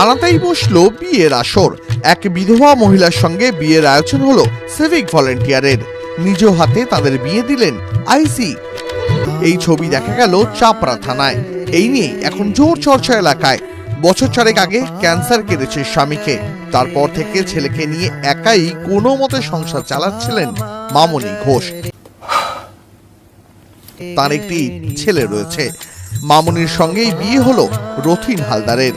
থানাতেই বসল বিয়ের আসর। এক বিধবা মহিলার সঙ্গে বিয়ের আয়োজন হলো সিভিক ভলেন্টিয়ারের নিজ হাতে তাদের বিয়ে দিলেন আইসি এই ছবি দেখা গেল চাপড়া থানায়। এই নিয়ে এখন জোর চর্চা এলাকায়। বছর চারেক আগে ক্যান্সার কেটেছে স্বামীকে। তারপর থেকে ছেলেকে নিয়ে একাই কোনো মতে সংসার চালাচ্ছিলেন মামনি ঘোষ। তার একটি ছেলে রয়েছে। মামনির সঙ্গেই বিয়ে হলো রথিন হালদারের।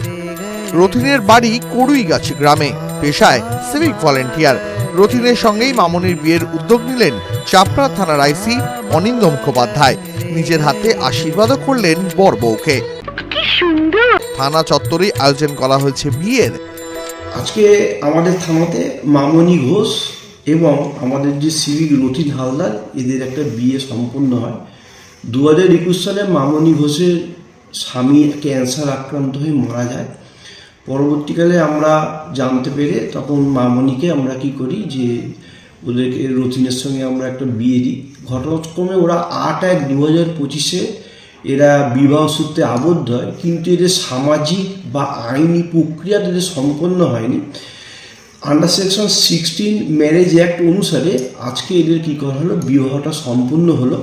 রথিনের বাড়ি কড়ুইগাছি গ্রামে পেশায় সিভিক ভলেন্টিয়ার। রথিনের সঙ্গেই মামনির বিয়ের উদ্যোগ নিলেন চাপড়া থানার আইসি অনিন্দ মুখোপাধ্যায়। নিজের হাতে আশীর্বাদও করলেন বর বউকে। থানা চত্বরে আয়োজন করা হয়েছে বিয়ের। আজকে আমাদের থানাতে মামনি ঘোষ এবং আমাদের যে সিভিক রতিন হালদার এদের একটা বিয়ে সম্পন্ন হয়। দু হাজার একুশ সালে মামনি ঘোষের স্বামী ক্যান্সার আক্রান্ত হয়ে মারা যায়। পরবর্তীকালে আমরা জানতে পেরে তখন মামনিকে আমরা কি করি যে ওদেরকে রতিনের সঙ্গে আমরা একটা বিয়ে দিই। ঘটনাক্রমে ওরা আট এক দু হাজার পঁচিশে এরা বিবাহ সূত্রে আবদ্ধ হয়, কিন্তু এদের সামাজিক বা আইনি প্রক্রিয়া এদের সম্পন্ন হয়নি। Under section sixteen marriage act অনুসারে আজকে এদের কী করা হলো, বিবাহটা সম্পূর্ণ হলো।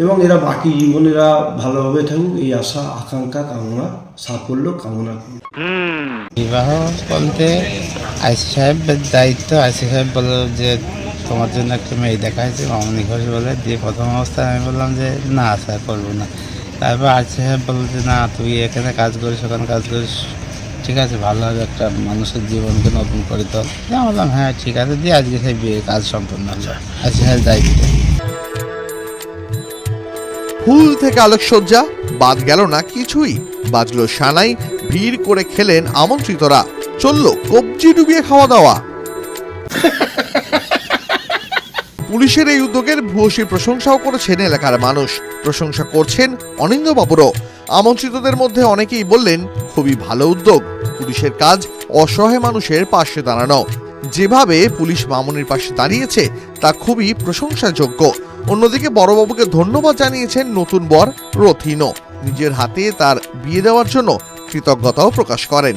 এবং এরা বাকি জীবনেরা ভালোভাবে থাকুক, এই আশা, আকাঙ্ক্ষা, কামনা, সাফল্য, কামনা বিবাহ বলতে আইসি সাহেবের দায়িত্ব, আইসি সাহেব বলল যে তোমার জন্য একটা মেয়ে দেখা হয়েছে মামনি ঘোষ বলে, দিয়ে প্রথম অবস্থায় আমি বললাম যে না স্যার, করব না। তারপর আইসি সাহেব বলল যে না, তুই এখানে কাজ করিস, ওখানে কাজ করিস, ঠিক আছে, ভালো হবে, একটা মানুষের জীবনকে নতুন করে তো বললাম হ্যাঁ ঠিক আছে, দিয়ে আজকে সেই বিয়ে কাজ সম্পন্ন হলো। আইসি সাহেব দায়িত্ব। ফুল থেকে আলোকসজ্জা, বাদ গেল না কিছুই। বাজলো সানাই, ভিড় করে খেলেন আমন্ত্রিতরা। চলল কবজি ডুবিয়ে খাওয়া দাওয়া। পুলিশের এই উদ্যোগের ভূয়সী প্রশংসাও করেছেন এলাকার মানুষ। প্রশংসা করছেন অনিন্দ্যবাবুরও। আমন্ত্রিতদের মধ্যে অনেকেই বললেন, খুবই ভালো উদ্যোগ। পুলিশের কাজ অসহায় মানুষের পাশে দাঁড়ানো। যেভাবে পুলিশ মামুনির পাশে দাঁড়িয়েছে, তা খুবই প্রশংসাযোগ্য। অন্যদিকে বড়বাবুকে ধন্যবাদ জানিয়েছেন নতুন বর রথিনও। নিজের হাতে তার বিয়ে দেওয়ার জন্য কৃতজ্ঞতাও প্রকাশ করেন।